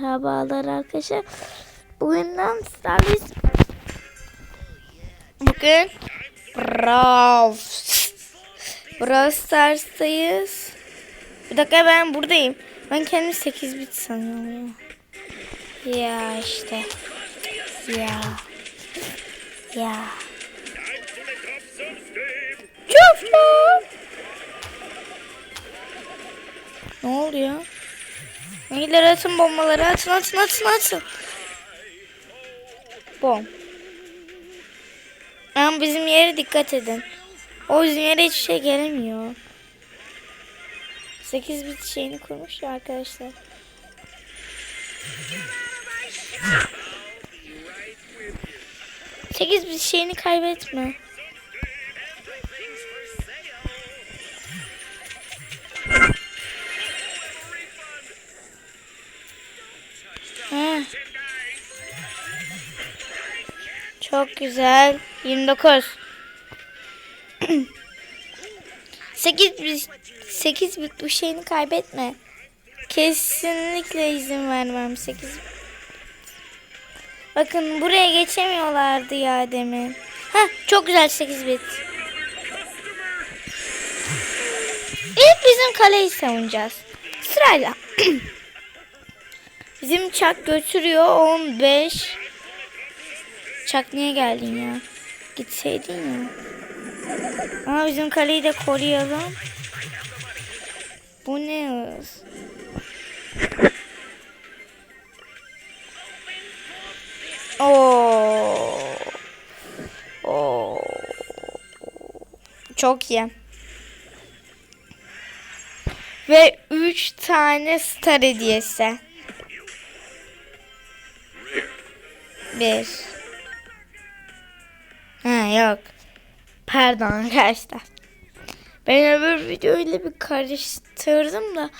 Merhabalar arkadaşlar. Bugünden sizlerleyiz. Bugün Brawl Brawl Stars'tayız. Bir dakika ben buradayım. Ben kendimi 8 bit sanıyorum. Ya işte. Ya. Ya. Çok çok. Ne oluyor? Neyler atın bombaları atın atın atın atın. Bom. Ama bizim yere dikkat edin. O bizim yere hiçbir şey gelemiyor. 8 bit şeyini kurmuş ya arkadaşlar. Sekiz bit şeyini kaybetme. Çok güzel. 29. 8 bit 8 bit bu şeyini kaybetme. Kesinlikle izin vermem 8 Bakın buraya geçemiyorlardı ya demin. Ha çok güzel 8 bit. İlk bizim kaleyi savunacağız. Sırayla. Bizim Çak götürüyor 15. Çak niye geldin ya? Gitseydin ya. Ama bizim kaleyi de koruyalım. Bu ne hız? Oo. Oo. Çok iyi. Ve 3 tane star hediyesi. 1 yok. Pardon arkadaşlar. Ben öbür videoyla bir karıştırdım da.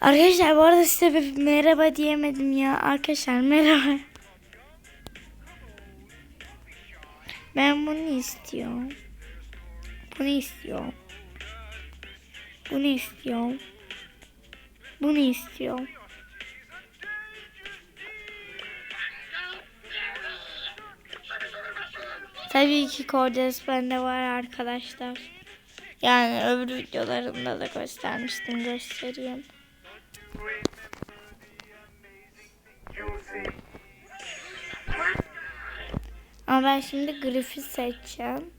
Arkadaşlar bu arada size bir merhaba diyemedim ya. Arkadaşlar merhaba. Ben bunu istiyorum. Bunu istiyorum. Bunu istiyorum. Bunu istiyorum. Tabii ki Cordes bende var arkadaşlar. Yani öbür videolarımda da göstermiştim göstereyim. Ama ben şimdi Griff'i seçeceğim.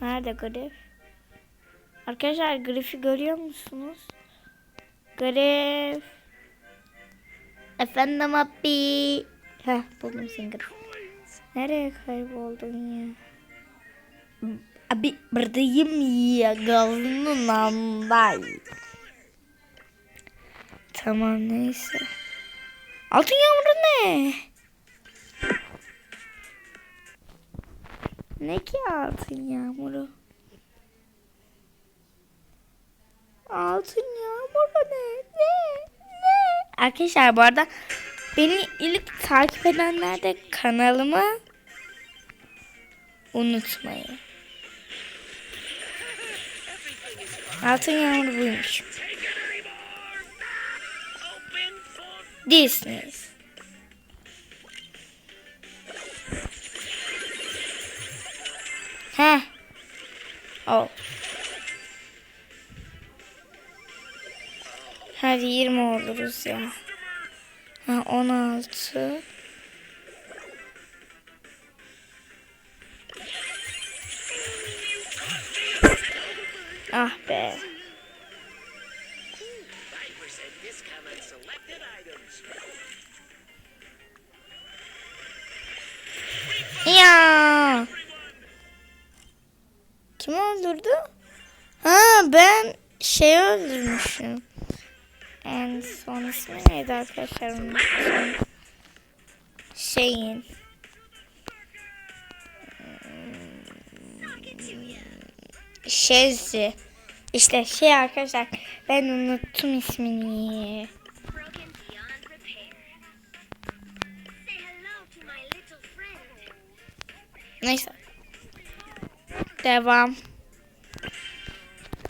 Nerede Griff? Arkadaşlar Griff'i görüyor musunuz? Griff. Efendim abi. Heh buldum seni Griff. Nereye kayboldun ya? Abi buradayım ya gazının anday. Tamam neyse. Altın yağmuru ne? Ne ki altın yağmuru? Altın yağmuru ne? Ne? Ne? Arkadaşlar bu arada beni ilk takip edenler de kanalıma unutmayın. Altın yağmuru buymuş. Disney. Heh. Oh. Hadi 20 oluruz ya. Ha 16. Ah be. Ya. Kim öldürdü? Ha ben şey öldürmüşüm. En son ismi neydi arkadaşlar? Şeyin. Şezi. İşte şey arkadaşlar ben unuttum ismini. Neyse. Devam.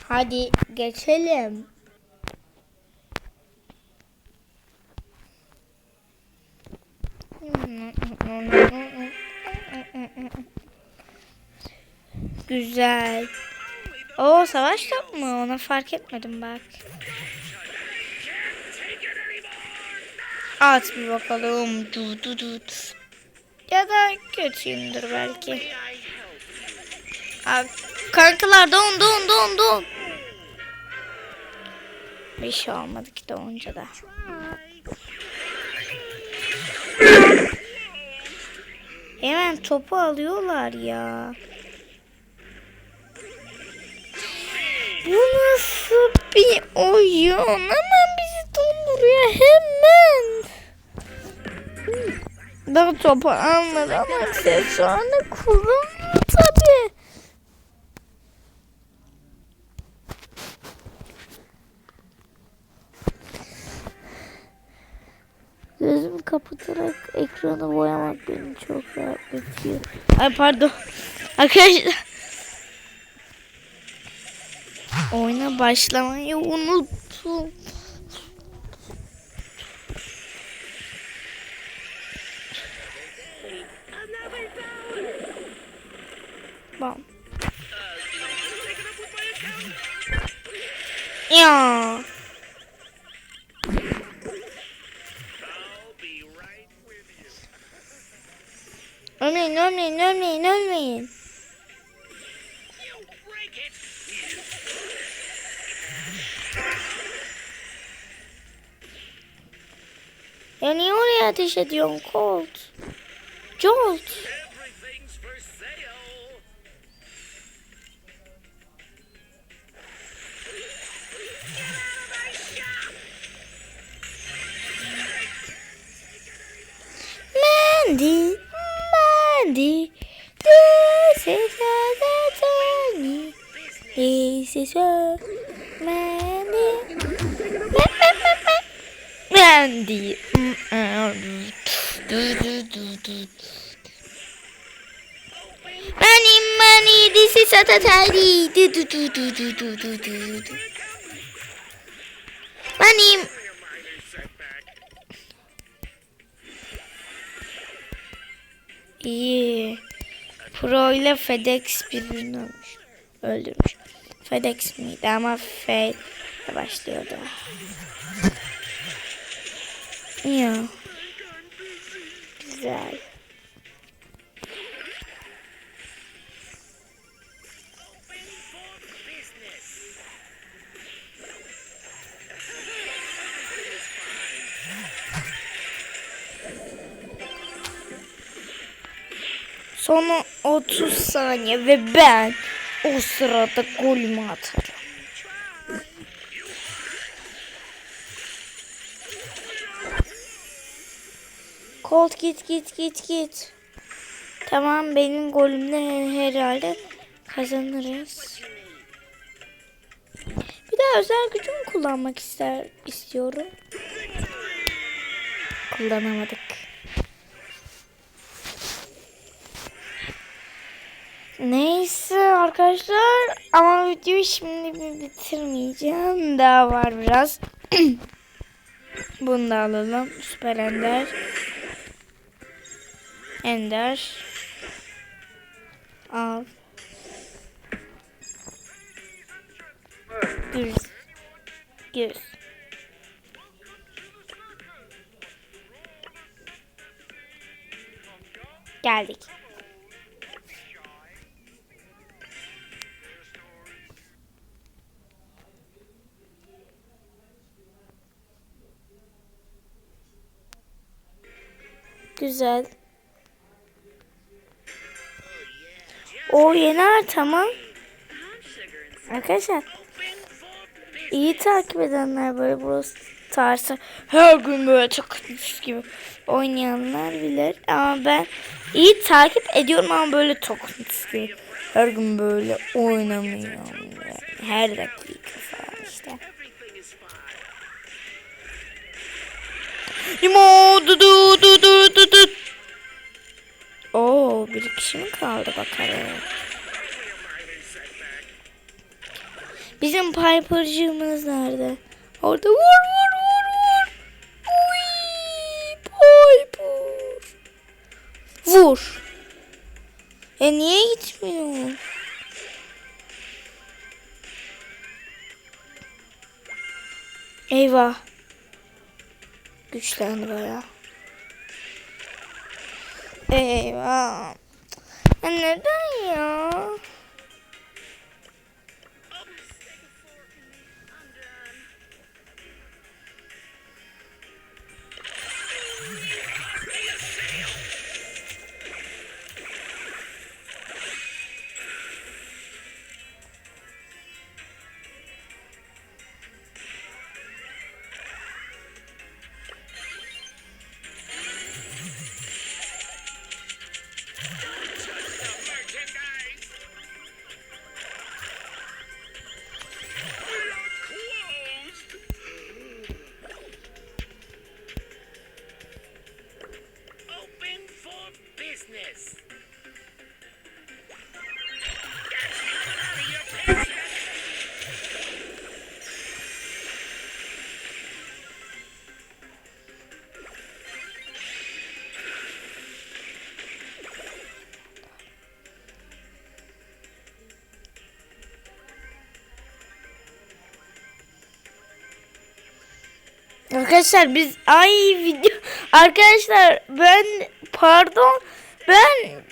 Hadi geçelim. Güzel. O savaş top mu? Ona fark etmedim bak. At bir bakalım. Du du du. Ya da kötüyümdür belki. Abi, kankalar don don don don. Bir şey olmadı ki doğunca da. Hemen topu alıyorlar ya. Bu nasıl bir oyun? Hemen bizi donduruyor hemen. Daha topu almadı ama aksesuarını kullanıyor tabii. Gözümü kapatarak ekranı boyamak beni çok rahatlatıyor. Ay pardon. Arkadaşlar. Oyuna başlamayı unuttum. Bam. Ya. Ölmeyin, ölmeyin, ölmeyin, ölmeyin. Ya niye oraya ateş ediyorsun Colt? Jolt. Mandy, Mandy, this is a journey. This is a Mandy. Mandy. Money money this is Atatari. Money. İyi. Pro ile FedEx birbirini ölmüş. Öldürmüş. FedEx miydi ama F ile başlıyordu. Ya. Güzel. Son 30 saniye ve ben o sırada golümü atarım. Colt git git git git. Tamam benim golümle herhalde kazanırız. Bir daha özel gücümü kullanmak ister istiyorum. Kullanamadık. Neyse arkadaşlar ama videoyu şimdi bir bitirmeyeceğim. Daha var biraz. Bunu da alalım. Süper Ender. Ender. Al. Güz. Güz. Geldik. Güzel. O yener tamam. Arkadaşlar iyi takip edenler böyle burası tarzı her gün böyle takılmış gibi oynayanlar bilir. Ama ben iyi takip ediyorum ama böyle takılmış gibi. Her gün böyle oynamıyorum. Yani. Her dakika falan işte. Limo du du du du du du. Oo bir kişi mi kaldı bakalım. Bizim Piper'cığımız nerede? Orada vur vur vur vur. Uy, Piper. dur. Ya niye gitmiyor? Eyvah. Güçlendi baya. Eyvah. Ya neden ya? Arkadaşlar biz ay video arkadaşlar ben pardon ben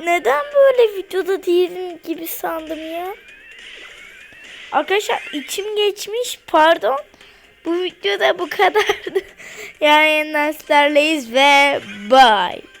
neden böyle videoda değilim gibi sandım ya. Arkadaşlar içim geçmiş pardon. Bu videoda bu kadardı. Yani sizlerleyiz ve bye.